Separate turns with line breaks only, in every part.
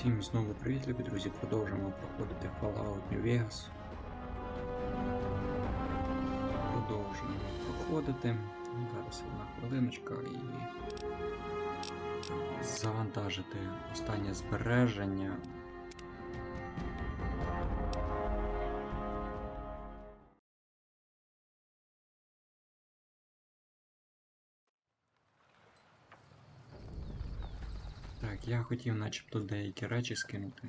Всім знову привіт, любі друзі. Продовжуємо проходити Fallout New Vegas. Продовжуємо проходити. Зараз одна хвилиночка і завантажити останнє збереження. Я хотів начебто деякі речі скинути.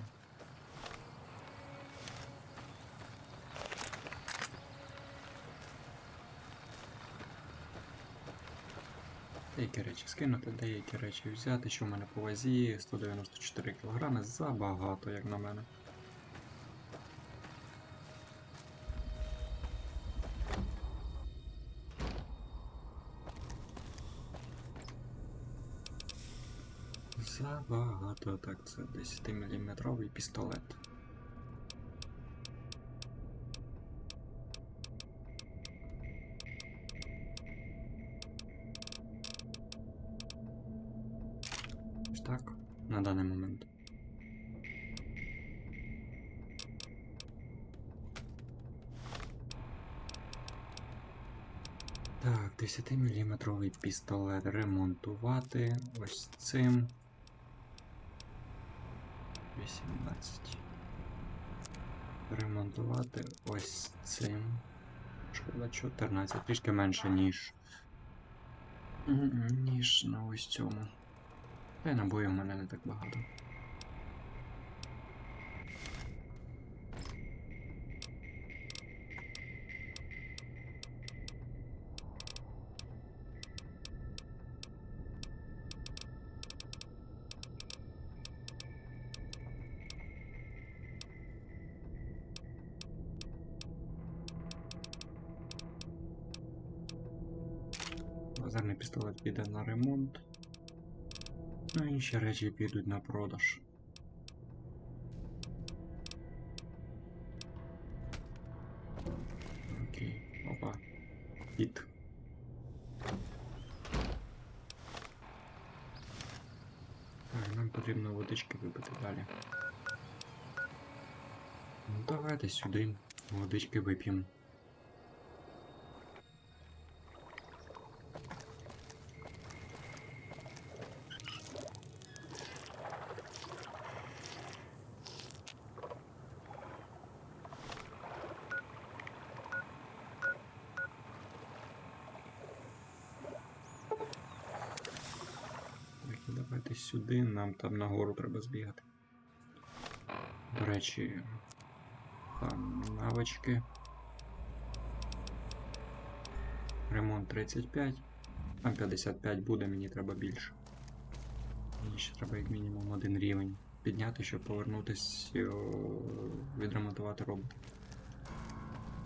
Деякі речі скинути, деякі речі взяти, що в мене по вазі 194 кг забагато, як на мене. Забагато, так, це 10-мм пістолет. Так, на даний момент. Так, 10-мм пістолет ремонтувати ось цим. 18. Ремонтувати ось цим. Шкода 14, трішки менше, ніж. Ніж на ось цьому. Та й набоїв у мене не так багато. Піде на ремонт. Ну і інші речі підуть на продаж. Окей, опа. Хід. Так, нам потрібно водички випити далі. Ну давайте сюди водички вип'ємо. Так, і давайте сюди, нам там нагору треба збігати. До речі, там навички. Ремонт 35. Там 55 буде, мені треба більше. Мені ще треба як мінімум один рівень підняти, щоб повернутись відремонтувати робота.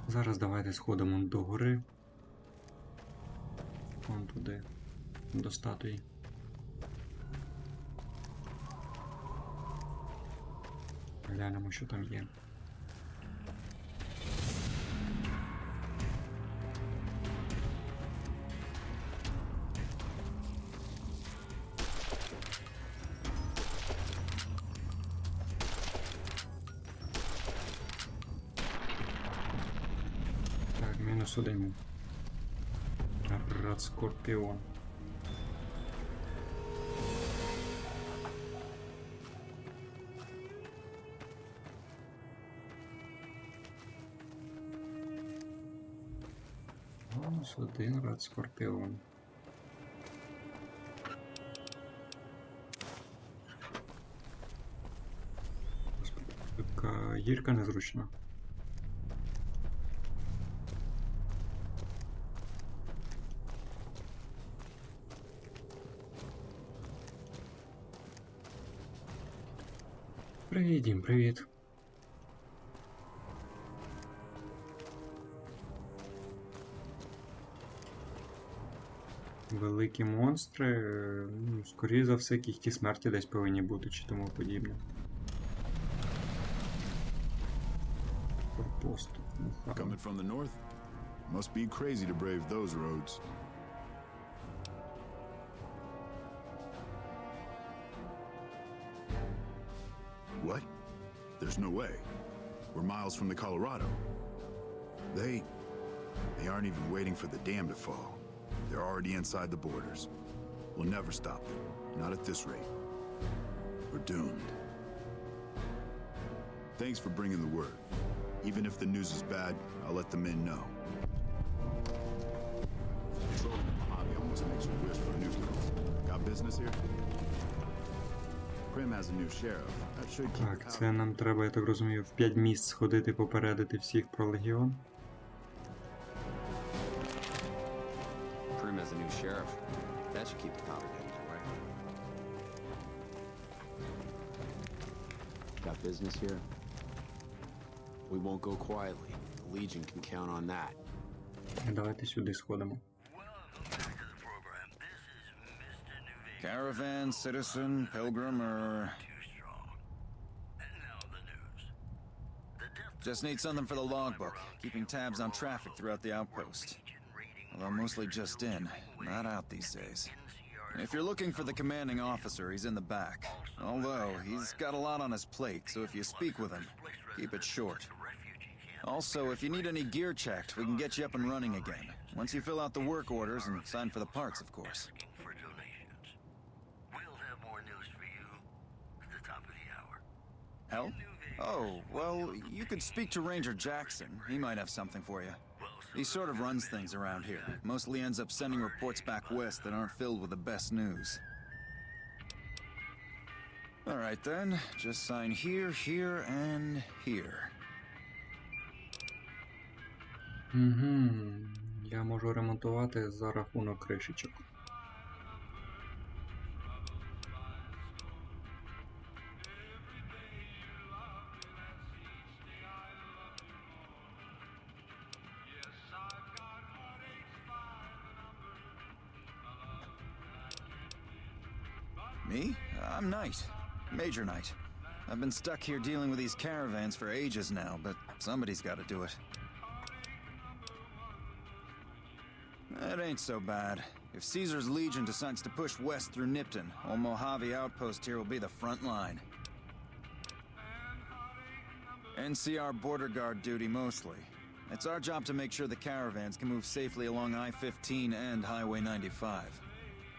Зараз давайте сходимо до гори. Вон туди, до статуї. Глянемо, що там є. Так, мінус один. Брат Скорпіон. Мінус один рад Скорпіон. Господи, така гірка незручна. Привіт, Дім, привіт. Великі монстри, е, ну, скоріше за все, кіхті смерті десь повинні бути чи тому подібне. Форпост.
Coming from the north? Must be crazy to brave those roads. What? There's no way. We're miles from the Colorado. They. They aren't even waiting for the dam to fall. They're already inside the borders. We'll never stop them. Not at this rate. We're doomed. Thanks for bringing the word. Even if the news is bad, I'll let the men know. Patrolling the Mojave almost makes you wish for a new girl. Got business here? Prim has a new sheriff. That should keep
Так,
the
це нам треба, я так розумію, в 5 місць сходити попередити всіх про легіон.
sheriff. That should keep the congregators away. Got business here? We won't go quietly. The Legion can count on that.
Давайте сюди сходимо.
Caravan, citizen, pilgrim, or just need something for the logbook, keeping tabs on traffic throughout the outpost. Although mostly just in, not out these days. If you're looking for the commanding officer, he's in the back. Although, he's got a lot on his plate, so if you speak with him, keep it short. Also, if you need any gear checked, we can get you up and running again. Once you fill out the work orders and sign for the parts, of course. Help? Oh, well, you could speak to Ranger Jackson. He might have something for you. He sort of runs things around here. Mostly ends up sending reports back west that aren't filled with the best news. All right then, just sign here, here, and here.
Угу. Я можу ремонтувати за рахунок кришечок.
Major Knight. I've been stuck here dealing with these caravans for ages now, but somebody's got to do it. It ain't so bad. If Caesar's Legion decides to push west through Nipton, old Mojave Outpost here will be the front line. NCR border guard duty mostly. It's our job to make sure the caravans can move safely along I-15 and Highway 95.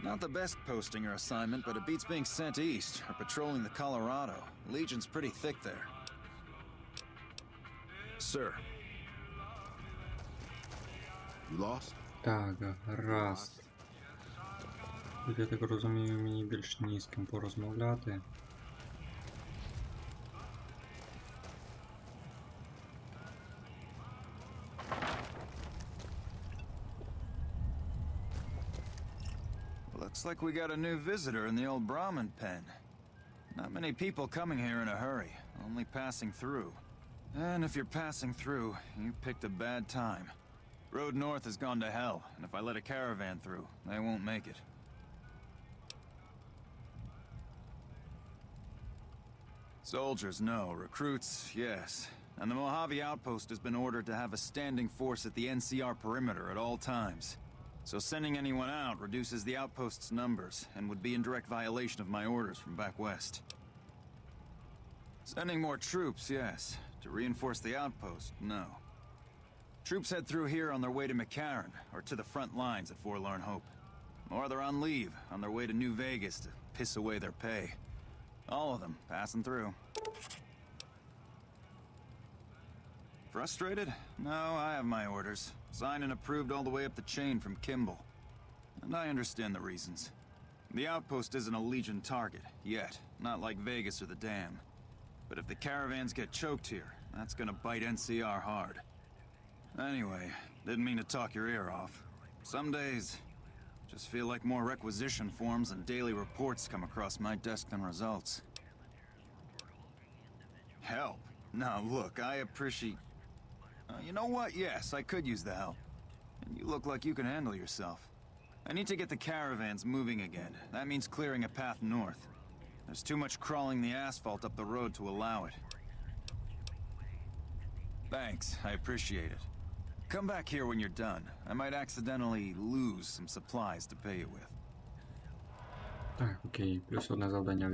Not the best posting or assignment, but it beats being sent east or patrolling the Colorado. Legion's pretty thick there. Sir,
You lost?
Так, гаразд. Тут, я так розумію, мені більш ні з ким порозмовляти.
Like we got a new visitor in the old Brahmin pen. Not many people coming here in a hurry, only passing through. And if you're passing through, you picked a bad time. Road north has gone to hell, and if I let a caravan through, they won't make it. Soldiers, no. Recruits, yes. And the Mojave Outpost has been ordered to have a standing force at the NCR perimeter at all times. So sending anyone out reduces the outpost's numbers, and would be in direct violation of my orders from back west. Sending more troops, yes. To reinforce the outpost, no. Troops head through here on their way to McCarran, or to the front lines at Forlorn Hope. Or they're on leave, on their way to New Vegas to piss away their pay. All of them passing through. Frustrated? No, I have my orders. Signed and approved all the way up the chain from Kimball. And I understand the reasons. The outpost isn't a Legion target, yet. Not like Vegas or the Dam. But if the caravans get choked here, that's gonna bite NCR hard. Anyway, didn't mean to talk your ear off. Some days, just feel like more requisition forms and daily reports come across my desk than results. Help? Now, look, I appreciate. Uh, you know what? Yes, I could use the help. And you look like you can handle yourself. I need to get the caravans moving again. That means clearing a path north. There's too much crawling the asphalt up the road to allow it. Thanks, I appreciate it. Come back here when you're done. I might accidentally lose some supplies to pay you with.
Tak, okej, okay. plus od zadania.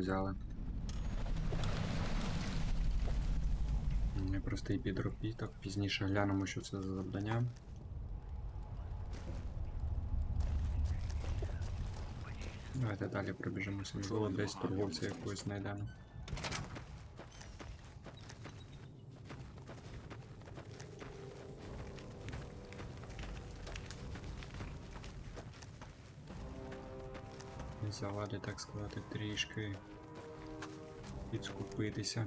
Непростий підробіток. Пізніше глянемо, що це за завдання. Давайте далі пробіжимося. Можливо, десь торговця якогось знайдемо. Завади, так сказати, трішки підскупитися.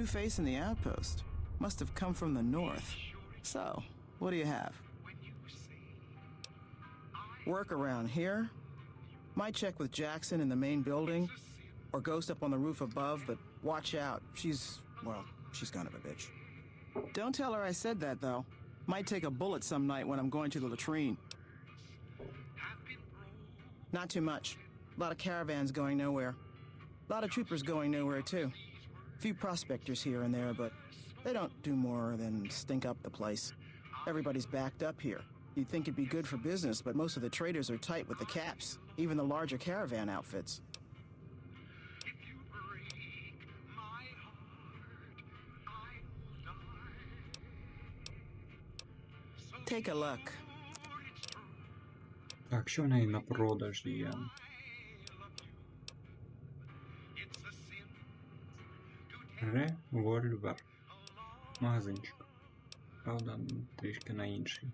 New face in the outpost. Must have come from the north. So, what do you have? Work around here? Might check with Jackson in the main building, or Ghost up on the roof above, but watch out. She's, well, she's kind of a bitch. Don't tell her I said that, though. Might take a bullet some night when I'm going to the latrine. Not too much. A lot of caravans going nowhere. A lot of troopers going nowhere, too. Few prospectors here and there, but they don't do more than stink up the place. Everybody's backed up here. You'd think it'd be good for business, but most of the traders are tight with the caps, even the larger caravan outfits. Take a look.
Так, що в неї на продаж є? Револьвер. Магазинчик. Правда, трішки на інший.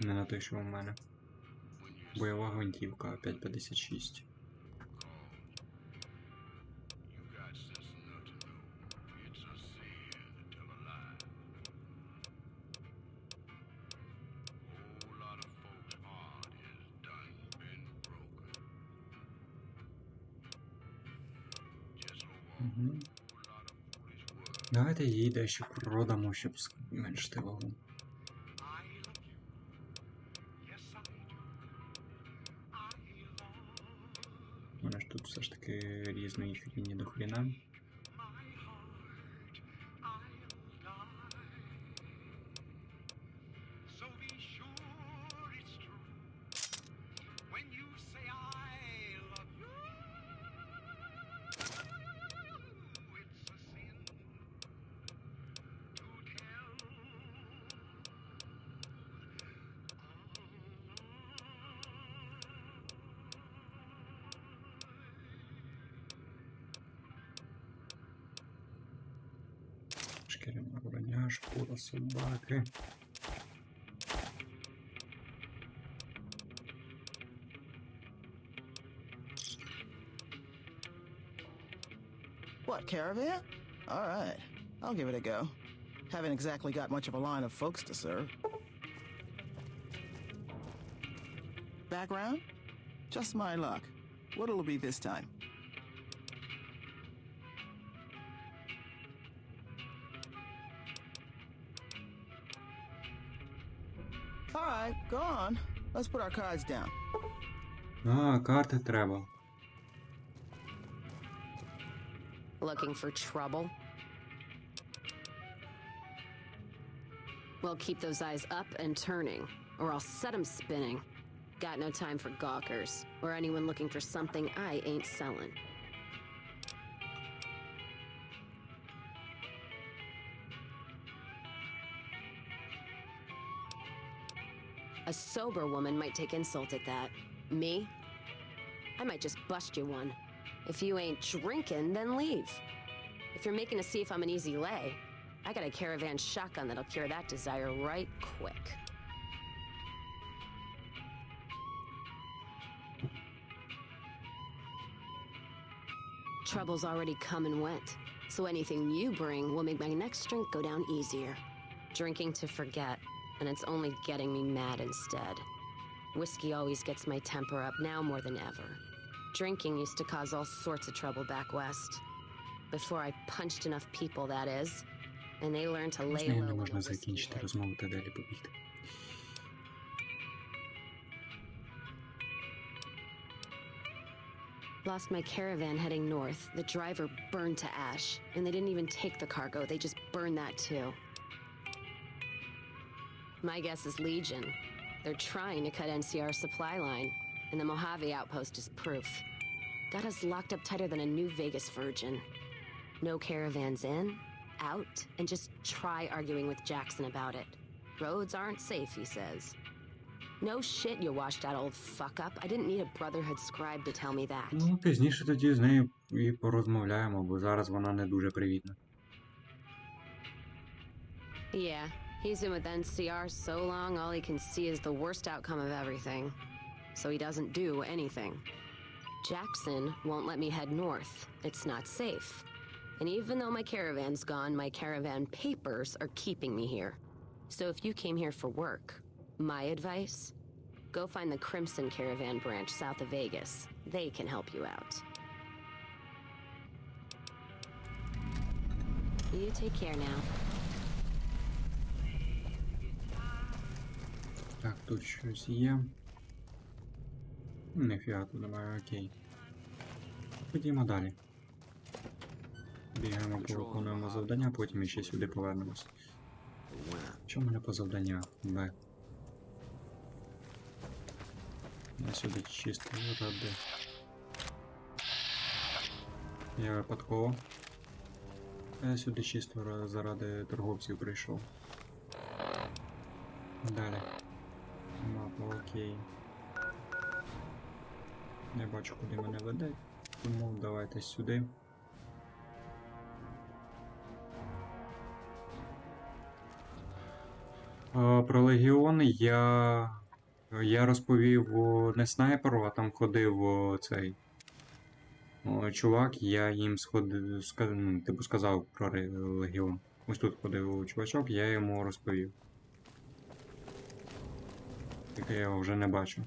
Не на той, що у мене. Бойова гвинтівка 556. Угу. Давайте їй дещо продамо, щоб зменшити вагу. Мене ж тут все ж таки різної фігні до хріна. Шкіряна броня, шкура собаки.
What, caravan? All right, I'll give it a go. Haven't exactly got much of a line of folks to serve. Background? Just my luck. What'll it be this time? All right, go on. Let's put our cards down.
А, карти треба.
Looking for trouble? Well, keep those eyes up and turning, or I'll set 'em spinning. Got no time for gawkers, or anyone looking for something I ain't selling. A sober woman might take insult at that. Me? I might just bust you one. If you ain't drinking, then leave. If you're making to see if I'm an easy lay, I got a caravan shotgun that'll cure that desire right quick. Trouble's already come and went, so anything you bring will make my next drink go down easier. Drinking to forget, and it's only getting me mad instead. Whiskey always gets my temper up, now more than ever. Drinking used to cause all sorts of trouble back west. Before I punched enough people, that is. And they learned to lay low. Lost my caravan heading north. The driver burned to ash, and they didn't even take the cargo, they just burned that too. My guess is Legion. They're trying to cut NCR's supply line. and the Mojave outpost is proof. Got us locked up tighter than a new Vegas virgin. No caravans in, out, and just try arguing with Jackson about it. Roads aren't safe, he says. No shit, you washed out old fuck up. I didn't need a Brotherhood scribe to tell me that.
Ну, пізніше тоді з нею і порозмовляємо, бо зараз вона не дуже привітна.
Yeah, he's been with NCR so long, all he can see is the worst outcome of everything. So he doesn't do anything. Jackson won't let me head north. It's not safe. And even though my caravan's gone, my caravan papers are keeping me here. So if you came here for work, my advice go find the Crimson Caravan branch south of Vegas. They can help you out. You take care now.
Так, тут щось є. Ніфіга тут немає, окей. Ходімо далі. Бігаємо, повиконуємо завдання, потім іще сюди повернемось. В мене по завданнях? Б. Я сюди чисто ради. Я випадково. Я сюди чисто заради торговців прийшов. Далі. Мапа, окей. Не бачу, куди мене веде, тому давайте сюди. Про Легіон я. Я розповів не снайперу, а там ходив цей. Чувак, я їм сходив, ска- ну, типу сказав про Легіон. Ось тут ходив чувачок, я йому розповів. Тільки я його вже не бачу.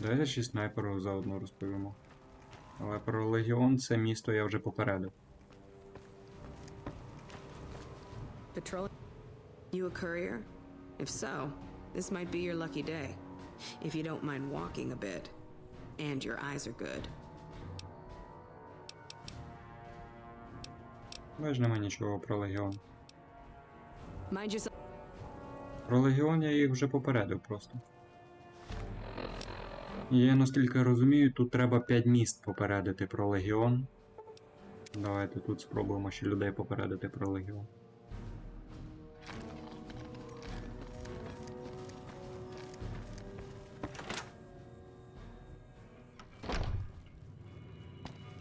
Давайте ще снайперу заодно розповімо. Але про Легіон це місто я вже попередив.
Patrol? You a courier? If so, this might be your lucky day. If you don't mind walking a bit. And your eyes are good.
Бач нема нічого про Легіон.
Mind yourself.
Про Легіон я їх вже попередив просто. І я наскільки розумію, тут треба 5 міст попередити про Легіон. Давайте тут спробуємо ще людей попередити про Легіон.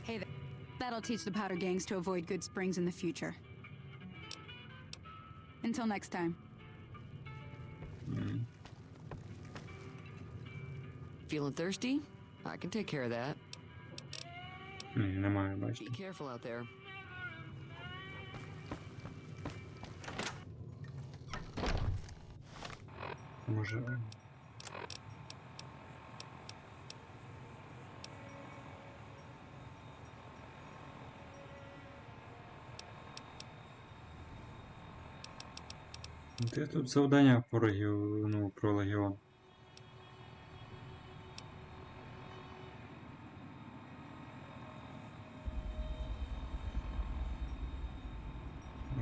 Hey. That'll teach the powder gangs to avoid good springs in the future. Until next time.
Mm.
Feeling thirsty? I can take care of that. Be careful out there.
Де тут завдання по регіону, ну, про легіон?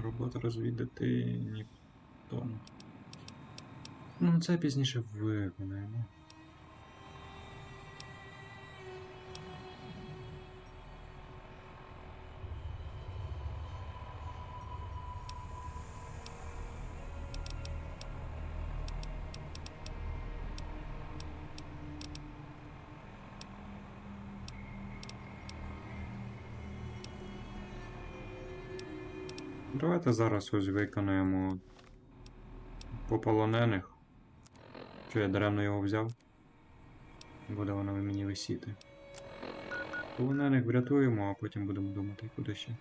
Робота розвідати ніхто. Ну, це пізніше виконаємо. Давайте зараз ось виконаємо по полонених. Що я даремно його взяв? Буде воно мені висіти. Полонених врятуємо, а потім будемо думати, куди ще.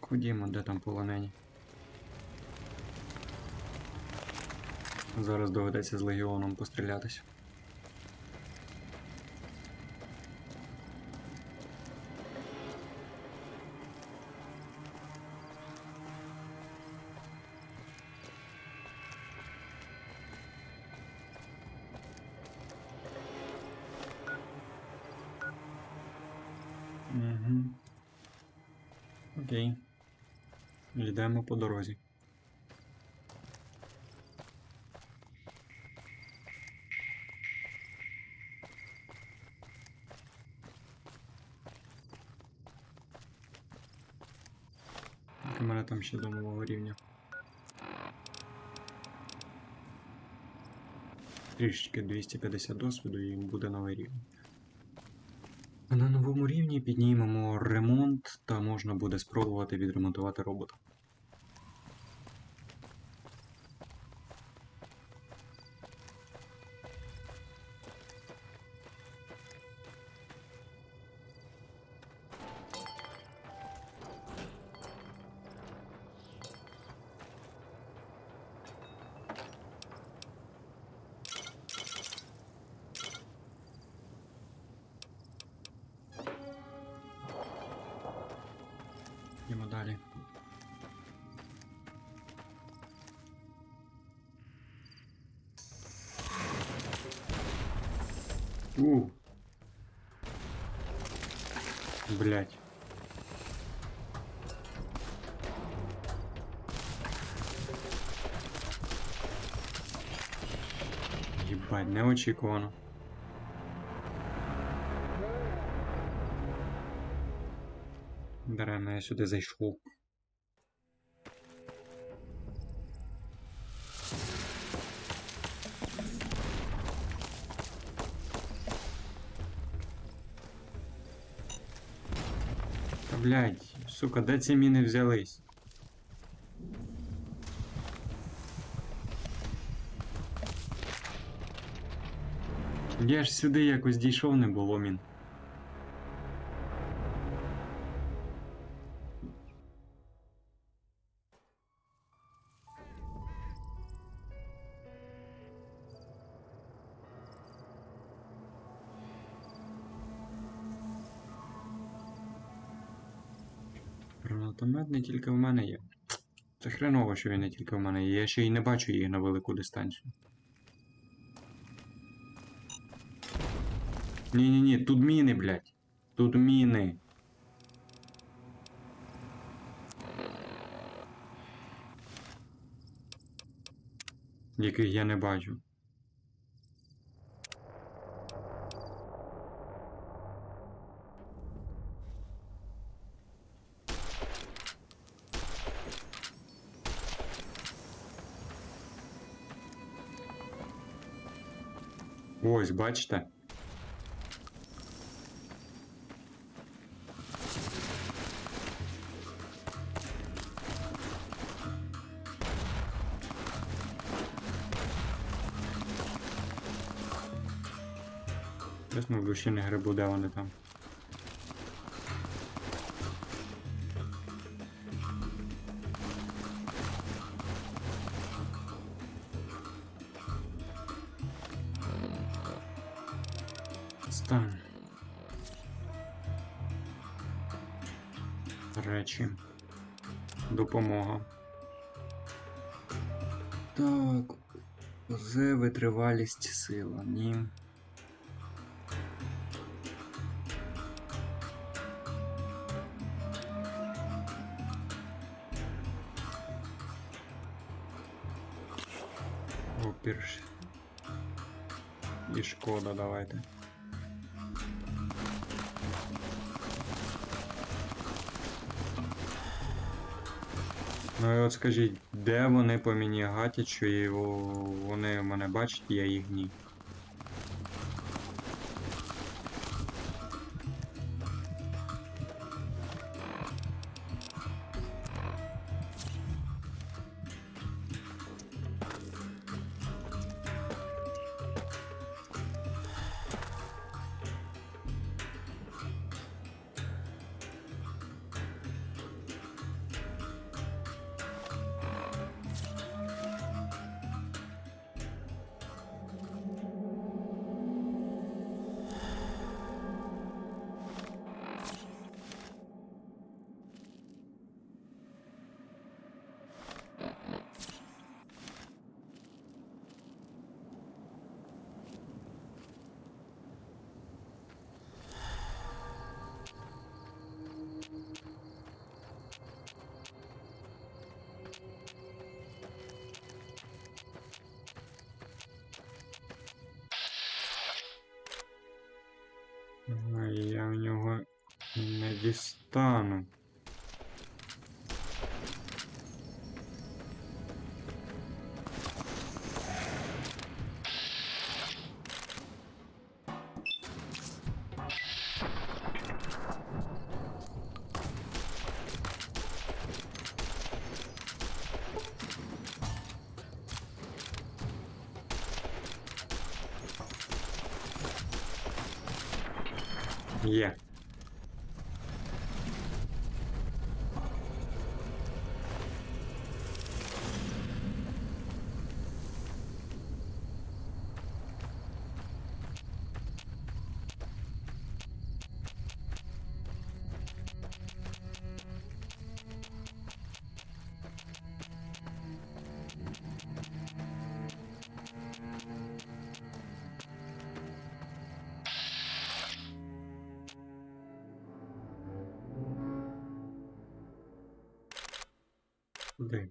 Ходімо, де там полонені. Зараз доведеться з легіоном пострілятись. По дорозі. Так, у мене там ще до нового рівня. Трішечки 250 досвіду і буде новий рівень. На новому рівні піднімемо ремонт та можна буде спробувати відремонтувати робота. Єбать, неочікувано. Даремно я сюди зайшов. Та блядь, сука, де ці міни взялись? Я ж сюди якось дійшов, не було мін. Гранатомет не тільки в мене є. Це хреново, що він не тільки в мене є. Я ще й не бачу їх на велику дистанцію. Ні-ні-ні, тут міни, блядь. Тут міни. Яких я не бачу. Ось, бачите? Чесно, в душі не грибу, де вони там. Стан. Речі. Допомога. Так. З витривалість сила. Ні. Шкода, давайте. Ну і от скажіть, де вони по мені гатять, що вони мене бачать, я їх ні. дістану Куди?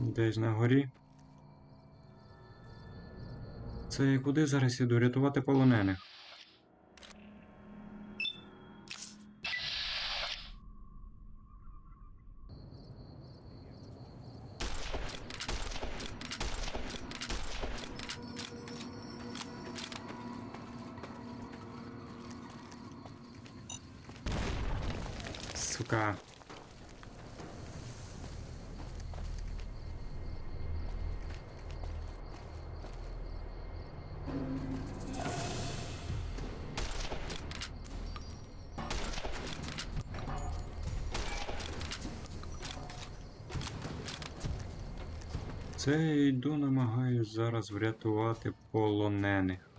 Десь на горі. Це куди зараз іду? Рятувати полонених. Сука. Це йду, намагаюсь зараз врятувати полонених.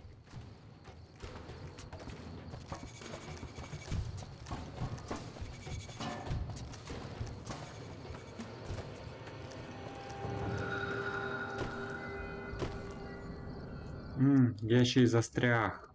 Я ще й застряг.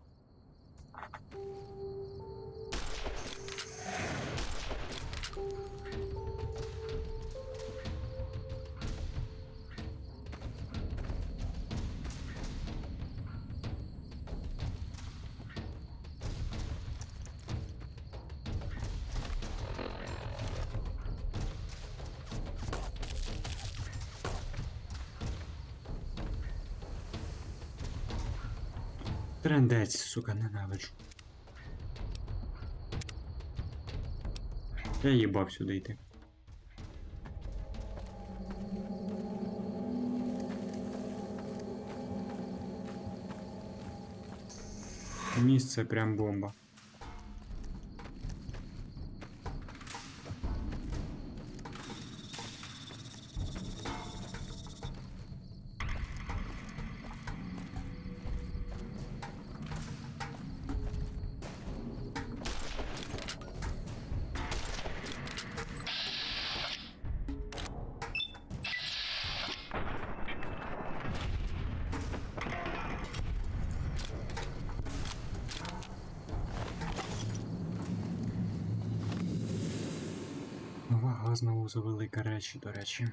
Трендець, сука, ненавиджу. Я їбав сюди йти. Місце прям бомба. Знову завели речі, до речі.